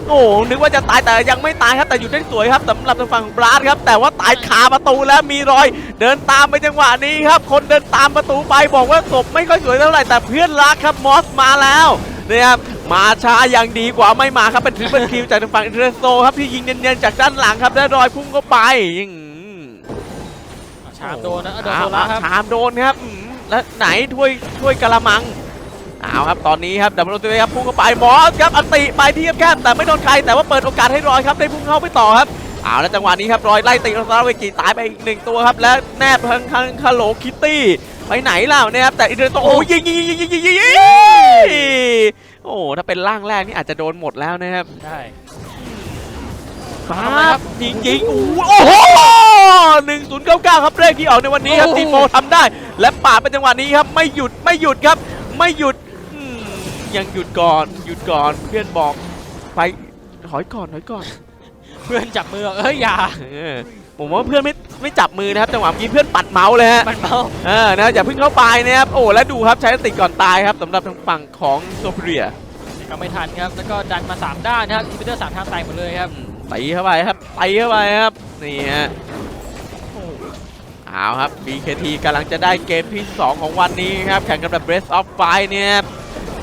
[SPEAKER 2] โอ้โหนึกว่าจะตายแต่ยังไม่ตายครับแต่อยู่ได้สวยครับสำหรับทางฝั่งของบราสครับ แต่ว่าตายคาประตูแล้วมีรอย เดินตามไปจังหวะนี้ครับ คนเดินตามประตูไปบอกว่าศพไม่ค่อยสวยเท่าไหร่แต่เพื่อนรักครับมอสมาแล้วเนี่ยครับมาช้ายังดีกว่าไม่มาครับเป็นทริปเปิลคิวจากทางฝั่งอินเทอร์โซครับที่ยิงเนียนๆจากด้านหลังครับได้รอยพุ่งเข้าไปยิง
[SPEAKER 1] อะชามโดนนะอะโดนโซล่าครับ
[SPEAKER 2] ชามโดนครับอืมแล้วไหนถ้วยถ้วยกะละมัง เอาครับตอนนี้ครับดับเบิลตัวครับพุ่งเข้าไปมอสครับอันติไปที่แคบแต่ไม่โดนใครแต่ว่าเปิดโอกาสให้รอยครับได้พุ่งเข้าไปต่อครับเอาแล้วจังหวะนี้ครับรอยไล่ตีอัลตราเวกิตายไปอีกหนึ่งตัวครับและแนบทางทางคาโลคิตตี้ไปไหนล้วเนี่ยครับแต่อินเทอร์โซโอ้ยยิงยิงยิงยิงยิงยิงโอ้ถ้าเป็นร่างแรกนี่อาจจะโดนหมดแล้วนะครับ
[SPEAKER 1] ได้
[SPEAKER 2] ครับจริงจริงโอ้โหหนึ่งศูนย์เก้าเก้าครับเลขที่ออกในวันนี้ครับทีโฟทำได้ และป่าเป็นจังหวะนี้ครับไม่หยุดไม่หยุดครับ ไม่หยุด ยังหยุดก่อน หยุดก่อน เพื่อนบอกไปถอยก่อนถอยก่อน
[SPEAKER 1] เพื่อนจับมือบอกเอ้ยอย่า
[SPEAKER 2] เออผมว่าเพื่อนไม่ไม่จับมือนะครับจังหวะเมื่อกี้เพื่อนปัดเมาส์เลยฮะ
[SPEAKER 1] มันเมา
[SPEAKER 2] เออนะอย่าเพิ่งเข้าไปนะครับ โอ้ แล้วดูครับ ใช้สติก่อนตายครับสำหรับทางฝั่งของโซเฟีย
[SPEAKER 1] ก็ไม่ทันครับ แล้วก็ดันมา 3 ด้านนะครับทีมเตอร์สามทางตายหมดเลยครับ
[SPEAKER 2] ตีเข้าไปครับตีเข้าไปครับ นี่ฮะเอาครับ BKT กำลังจะได้เกมที่ 2 ของวันนี้ครับ แข่งกันแบบ Breath of Fire เนี่ยครับ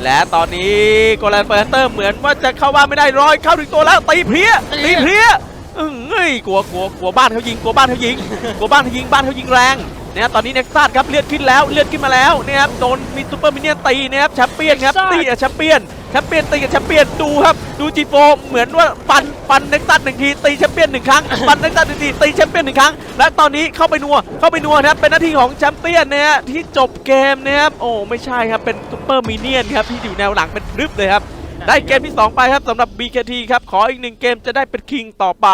[SPEAKER 2] และตอนนี้โกลันเฟอร์เตอร์เหมือนว่าจะเข้าบ้านไม่ได้ร้อยเข้าถึงตัวแล้วตีเพลีย
[SPEAKER 1] ตี
[SPEAKER 2] ตีเพลียเอ้ยกลัวกลัวกลัวบ้านเขายิงกลัวบ้านเขายิงกลัวบ้านเขายิงบ้านเขายิงแรงนะครับตอนนี้เน็กซัสครับเลือดขึ้นแล้วเลือดขึ้นมาแล้วนะครับโดนมีซูเปอร์มินเนี่ยนตีนะครับแชมเปี้ยนครับ
[SPEAKER 1] Nexus
[SPEAKER 2] ตีกับแชมเปี้ยนแชมเปี้ยนตีกับแชมเปี้ยนดูครับ ดูจีโฟเหมือนว่าฟันฟันเน็กซัสหนึ่งทีตีแชมเปี้ยนหนึ่งครั้งฟันเน็กซัสหนึ่งทีตีแชมเปี้ยนหนึ่งครั้ง และตอนนี้เข้าไปนัวเข้าไปนัวนะครับเป็นหน้าที่ของแชมเปี้ยนนะฮะที่จบเกมนะครับโอ้ไม่ใช่ครับเป็นซูเปอร์มินเนี่ยนครับที่อยู่แนวหลังเป็นพรึบเลยครับได้เกมที่ 2 ไปครับสำหรับ BKT ครับ ขออีกหนึ่งเกมจะได้เป็นคิงต่อไป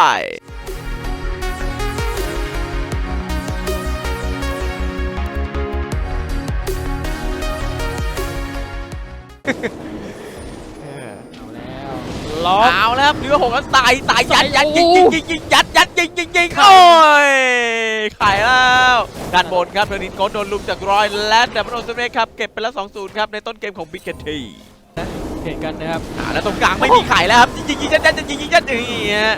[SPEAKER 1] เอาแล้วล็อก
[SPEAKER 2] เอาแล้วครับเรือหกแล้วใส่ใส่ยัดยัดยิง
[SPEAKER 1] โอ้
[SPEAKER 2] ยิง
[SPEAKER 1] โห
[SPEAKER 2] ยิงยิงยัดยัดยิงยิงยิง
[SPEAKER 1] ไข่
[SPEAKER 2] โอ้ยขายแล้วด้านบนครับเทอร์นินโกดโดนลุมจากรอยและดับเบิลโอเซเมครับเก็บไปแล้ว2-0ครับในต้นเกมของ BKT
[SPEAKER 1] เห็นกันนะครับ
[SPEAKER 2] อ่าแล้วตรงกลางไม่มีไข่แล้วครับยิงยิงยิงยัดยัดยิงยิงยัดอย่างนี้ฮะ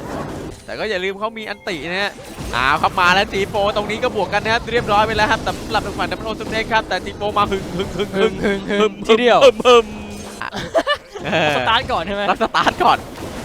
[SPEAKER 2] แต่ก็อย่าลืมเขามีอันตินะฮะอ้าวครับมาแล้วจีโฟตรงนี้ก็บวกกันนะครับเรียบร้อยไปแล้วครับสำหรับทางฝั่งดับเบิลโอเซเมครับแต่จีโฟมาหึงหึงหึงหึ
[SPEAKER 1] หึ
[SPEAKER 2] ง
[SPEAKER 1] งหึงหึงทีเดียว
[SPEAKER 2] หึมหึมอะเออ
[SPEAKER 1] สตาร์ทก่อนใช่ไหม
[SPEAKER 2] รับสตาร์ทก่อน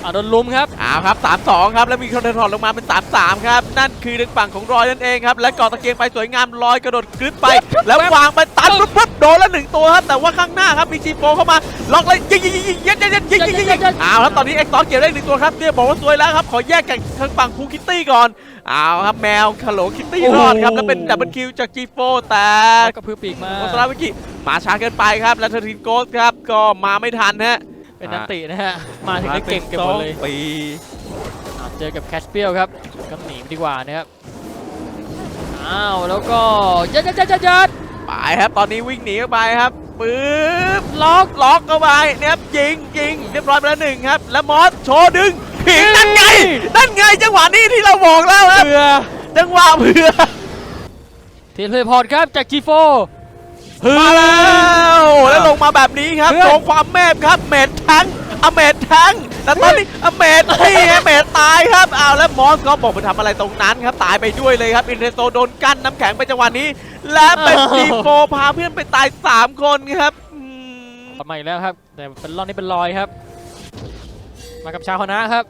[SPEAKER 1] อ่าโดนลุมครับ
[SPEAKER 2] อ้าวครับ 3-2 ครับ แล้วมีคนถอดลงมาเป็น 3-3 ครับ นั่นคือทางฝั่งของรอยนั่นเองครับ และเกาะตะเกียงไปสวยงามรอยกระโดดกรึ๊บไป แล้ววางไปตันปุ๊บปุ๊บโดนแล้วหนึ่งตัวครับ แต่ว่าข้างหน้าครับมีจีโฟเข้ามา ล็อกเลยยิงยิงยิงยิงยิงยิงยิงยิงยิงยิงยิงอ้าวครับตอนนี้เอ็กซ์ตอเก็บได้หนึ่งตัวครับเนี่ยบอกว่าสวยแล้วครับ ขอแยกกับทางฝั่งคูคิตตี้ก่อนอ้าวครับแมวคาโหลคิตตี้รอดครับแล้วเป็นดับเบิลคิวจากจีโฟแต่
[SPEAKER 1] แล้วก็พือปีกมา
[SPEAKER 2] โอสลาวิกิมาช้าเกินไปครับ และเทอร์ทินโกสครับก็มาไม่ทันฮะ
[SPEAKER 1] เป็นนันตินะฮะ มาถึงได้เก่งเก็บหมดเลย
[SPEAKER 2] ปี
[SPEAKER 1] อ่าเจอกับแคชเปียลครับก็หนีไปดีกว่านะครับ อ้าว แล้วก็ยัดยัดยัดยัดยัด
[SPEAKER 2] ไปครับ ตอนนี้วิ่งหนีเข้าไปครับปึ๊บล็อกล็อกเข้าไปเนี่ยครับยิงยิงเรียบร้อยไปแล้วหนึ่งครับ แล้วมอสโชว์ดึงผิงนั่นไง นั่นไงจังหวะนี้ที่เราบอกแล้วครับ
[SPEAKER 1] เพื่อ
[SPEAKER 2] จังหวะเพื่อ
[SPEAKER 1] เทเลพอร์ตครับจาก G4
[SPEAKER 2] มาแล้วแล้วลงมาแบบนี้ครับ
[SPEAKER 1] เพื่อน
[SPEAKER 2] โชว์ความแมบครับเมดทั้งอเมดทั้งแต่ตอนนี้อเมดนี่ไงเมดตายครับอ้าวแล้วมอสก็บอกไปทำอะไรตรงนั้นครับตายไปด้วยเลยครับอินเทโซโดนกั้นน้ำแข็งไปจังหวะนี้ และเป็นจีโฟพาเพื่อนไปตายสามคนครับอืม
[SPEAKER 1] กลับมาอีกแล้วครับ แต่เป็นรอบนี้เป็นรอยครับ มากับชาวคณะครับ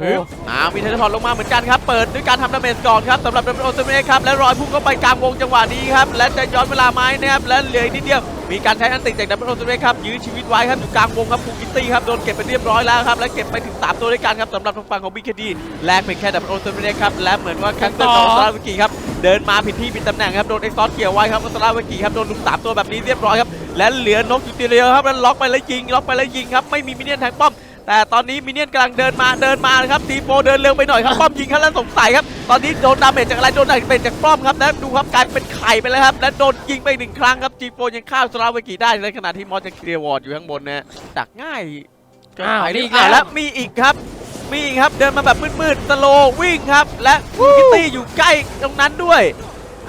[SPEAKER 2] ฮึบอ้าวมีเทเลพอร์ตลงมาเหมือนกันครับ เปิดด้วยการทำดาเมจก่อนครับสำหรับดับเบิลโอเซเมครับ และรอยพุ่งเข้าไปกลางวงจังหวะนี้ครับ และจะย้อนเวลาไหมนะครับ และเหลืออีกนิดเดียว มีการใช้อันติจากดับเบิลโอเซเมครับ ยื้อชีวิตไว้ครับ อยู่กลางวงครับคูกิตตี้ครับ โดนเก็บไปเรียบร้อยแล้วครับ และเก็บไปถึง 3 ตัวด้วยกันครับสำหรับทางฝั่งของบีเคดีแลกเป็นแค่ดับเบิลโอเซเมครับ และเหมือนว่าแคปเตอร์ของซาวิกิครับ เดินมาผิดที่ผิดตำแหน่งครับ โดนเอ็กซ์ซอสเกี่ยวไว้ครับซาวิกิครับ โดนลุมสามตัวแบบนี้เรียบร้อยครับ และเหลือนกอยู่ตัวเดียวครับแล้วล็อกไปแล้วยิงล็อกไปแล้วยิงครับไม่มีมินเนี่ยนแทงป้อม แต่ตอนนี้มินเนี่ยนกำลังเดินมาเดินมานะครับทีโฟเดินเร็วไปหน่อยครับป้อมยิงครับแล้วสงสัยครับตอนนี้โดนดาเมจจากอะไรโดนดาเมจจากป้อมครับแล้วดูครับกลายเป็นไข่ไปแล้วครับและโดนยิงไปหนึ่งครั้งครับจีโฟยังฆ่าสลาเวกิได้ในขณะที่มอสยังเคลียร์วอร์ดอยู่ข้างบนนะดักง่ายเกิน
[SPEAKER 1] อ้าว
[SPEAKER 2] ไป
[SPEAKER 1] นี่
[SPEAKER 2] หรื
[SPEAKER 1] อี
[SPEAKER 2] อกเปล่า
[SPEAKER 1] แล้ว
[SPEAKER 2] แล้วมีอีกครับมีอีกครับเดินมาแบบมืดๆสโลวิ่งครับ และคูกิตตี้อยู่ใกล้ตรงนั้นด้วย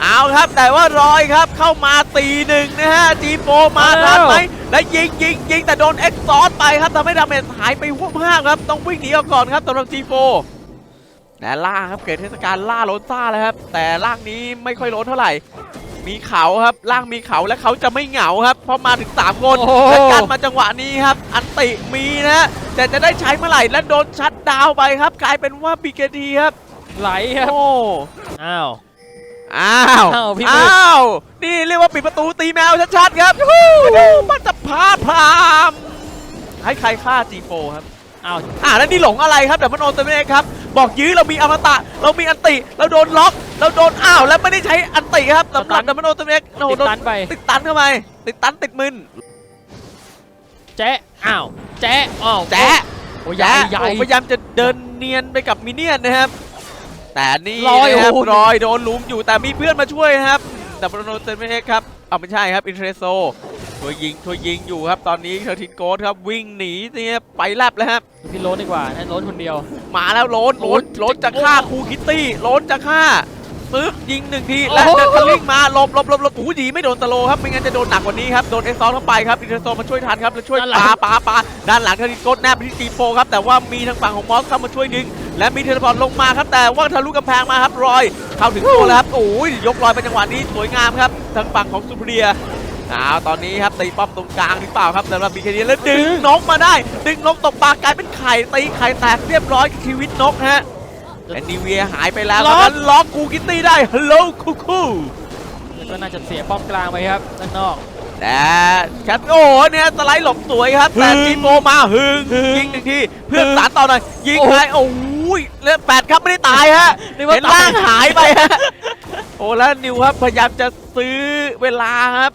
[SPEAKER 2] เอาครับแต่ว่ารอยครับเข้ามาตีหนึ่งนะฮะจีโฟมาทันไหมและยิงยิงยิงแต่โดนเอ็กซ์ซอสไปครับทำให้ดาเมจหายไปห่วงมากครับ ต้องวิ่งหนีออกก่อนครับสำหรับจีโฟและล่าครับเกิดเทศกาลล่าโรซ่าแล้วครับ แต่ล่างนี้ไม่ค่อยโรนเท่าไหร่ มีเขาครับล่างมีเขาและเขาจะไม่เหงาครับ เพราะมาถึง 3 คน
[SPEAKER 1] โอ้โห
[SPEAKER 2] และกันมาจังหวะนี้ครับ อันติมีนะฮะแต่จะได้ใช้เมื่อไหร่และโดนชัดดาวน์ไปครับ กลายเป็นว่าบีเกทีครับ
[SPEAKER 1] ไหลครับ
[SPEAKER 2] โอ้
[SPEAKER 1] อ้าว
[SPEAKER 2] อ้าว
[SPEAKER 1] อ้าวพี่มืด
[SPEAKER 2] อ้าวนี่เรียกว่าปิดประตูตีแมวชัดๆครับมันจะพาพรามให้ใครฆ่า G4 ครับ
[SPEAKER 1] อ้าว
[SPEAKER 2] อ่าแล้วนี่หลงอะไรครับแต่มันโอนเตเมครับ บอกยื้อเรามีอมตะ เรามีอันติ เราโดนล็อก เราโดนอ้าวแล้วไม่ได้ใช้อันติครับสำหรับดัมเบิลโอเตเมกโด
[SPEAKER 1] ติด
[SPEAKER 2] น
[SPEAKER 1] ตันไป
[SPEAKER 2] ติดตันเข้าไปติดตันติดมึน
[SPEAKER 1] แจ๊ะอ้าว แจ๊ะอ้าว
[SPEAKER 2] แจ๊ะ
[SPEAKER 1] โอ้ยใหญ่
[SPEAKER 2] แจ๊ะ
[SPEAKER 1] ใหญ่
[SPEAKER 2] โอ้พยายามจะเดินเนียนไปกับมินเนี่ยนนะครับ แต่นี่
[SPEAKER 1] ลอย
[SPEAKER 2] นะครับ
[SPEAKER 1] โอ้โห
[SPEAKER 2] รอยโดนหลุมอยู่แต่มีเพื่อนมาช่วยนะครับดับเบิลโอเตเมกครับเอาไม่ใช่ครับอินเทรโซช่วยยิงช่วยยิงอยู่ครับตอนนี้เทอร์ทินโกสครับวิ่งหนีเนี่ยไปแลบแล้วครับ
[SPEAKER 1] ดูพี่โรสดีกว่าให้โรสคนเดียว
[SPEAKER 2] มาแล้วโลนโลนโลนจะฆ่าครูคิตตี้โลนจะฆ่า ปึ๊บยิงหนึ่งที
[SPEAKER 1] โอ้
[SPEAKER 2] และ
[SPEAKER 1] โห
[SPEAKER 2] เดินสลิงมาหลบหลบหลบหลบโอ้โหดีไม่โดนสโลว์ครับไม่งั้นจะโดนหนักกว่านี้ครับโดนเอ็กซ์ซอลเข้าไปครับอินเทอร์โซมาช่วยทันครับแล้วช่วยปาปาปาด้านหลังเทอร์นิโกสแนบไปที่จีโฟครับแต่ว่ามีทางฝั่งของมอสเข้ามาช่วยดึงและมีเทเลพอร์ตลงมาครับแต่ว่าทะลุกำแพงมาครับรอยเข้าถึงตัวแล้วครับโอ้ยยกรอยไปจังหวะนี้สวยงามครับทางฝั่งของซูเปอร์เรียอ้าวตอนนี้ครับตีป้อมตรงกลางหรือเปล่าครับสำหรับบีเคดีแล้วดึงนกมาได้ ดึงนกตกปลากลายเป็นไข่ตีไข่แตกเรียบร้อยชีวิตนกฮะ แอนดิเวียหายไปแล้ว
[SPEAKER 1] ล็
[SPEAKER 2] ค
[SPEAKER 1] อก
[SPEAKER 2] รับแล้วล็อกกูกิตตี้ได้ฮัลโหลคูคู
[SPEAKER 1] แล้วก็น่าจะเสียป้อมกลางไปครับด้านนอก
[SPEAKER 2] แต่แคทโอ้เนี่ยสไลด์หลบสวยครับแต่
[SPEAKER 1] หึง
[SPEAKER 2] จีโฟมาหึง
[SPEAKER 1] หึง
[SPEAKER 2] ยิงหนึ่งทีเพื่อน
[SPEAKER 1] หึง
[SPEAKER 2] สารต่อหน่อยยิง
[SPEAKER 1] โอ้โห
[SPEAKER 2] ไปโอ้ยเลือดแปดครับไม่ได้ตายฮะ
[SPEAKER 1] นึกว่า
[SPEAKER 2] เห็น
[SPEAKER 1] ตาย
[SPEAKER 2] ร่างหายไปฮะโอ้แล้วนิวครับพยายามจะซื้อเวลาครับ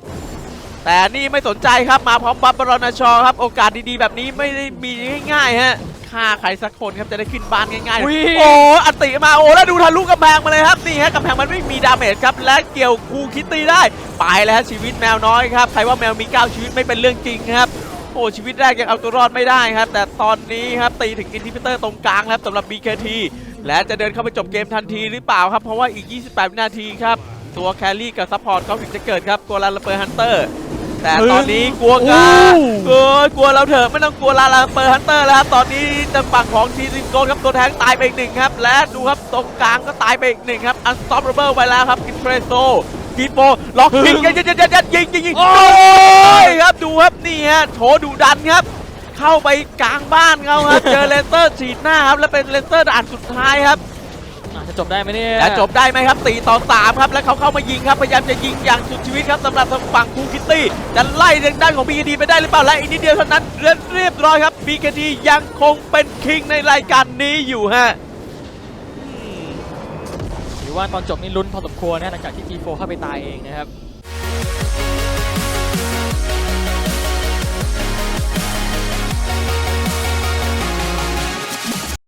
[SPEAKER 2] แต่นี่ไม่สนใจครับมาพร้อมบัฟบรอนชอครับ โอกาสดีๆ แบบนี้ไม่ได้มีง่ายๆฮะ ฆ่าใครสักคนครับจะได้ขึ้นบ้านง่าย
[SPEAKER 1] อุ๊ย
[SPEAKER 2] ๆโอ้อันติมาโอ้แล้วดูทะลุกำแพงมาเลยครับนี่ฮะกำแพงมันไม่มีดาเมจครับและเกี่ยวคูคิตตี้ได้ไปแล้วฮะชีวิตแมวน้อยครับใครว่าแมวมี9ชีวิตไม่เป็นเรื่องจริงครับโอ้ชีวิตแรกยังเอาตัวรอดไม่ได้ครับ แต่ตอนนี้ครับตีถึงอินทิพิเตอร์ตรงกลางแล้วสำหรับ BKT และจะเดินเข้าไปจบเกมทันทีหรือเปล่าครับเพราะว่าอีก 28 วินาทีครับตัวแครี่กับซัพพอร์ตเขาถึงจะเกิดครับตัวลาลาเปอร์ฮันเตอร์ แต่ตอนนี้กลัวกัาเออกลัวเราเถอะไม่ต้องกลัวลาลาเปอร์ฮันเตอร์แล้วครับตอนนี้จะฝั่งของทีซิงโกครับตัวแทงตายไปอีกหนึ่งครับและดูครับตรงกลางก็ตายไปอีกหนึ่งครับอันสตอปเบอร์ไปแล้วครับกินเทรโซกีโปล็อกยิงยิงยิงยิงยิงยิงยิง
[SPEAKER 1] โอ้ย
[SPEAKER 2] ครับดูครับนี่ฮะโถดูดันครับ เข้าไปกลางบ้านเขาครับเจอเลนเตอร์ฉีดหน้าครับและเป็นเลนเตอร์ด่านสุดท้ายครับ
[SPEAKER 1] อะจะจบได้ไหมเนี่ย
[SPEAKER 2] จะจบได้ไหมครับตีต่อ3ครับแล้วเขาเข้ามายิงครับพยายามจะยิงอย่างสุดชีวิตครับสำหรับทางฝั่งคูคิตตี้จะไล่ทางด้านของ BKT ไปได้หรือเปล่าและอีกนิดเดียวเท่านั้นเรียบเรียบร้อยครับ BKT ยังคงเป็นคิงในรายการนี้อยู่ฮะ
[SPEAKER 1] ถือว่าตอนจบนี่ลุ้นพอสมควรนะหลังจากที่ G4 เข้าไปตายเองนะครับ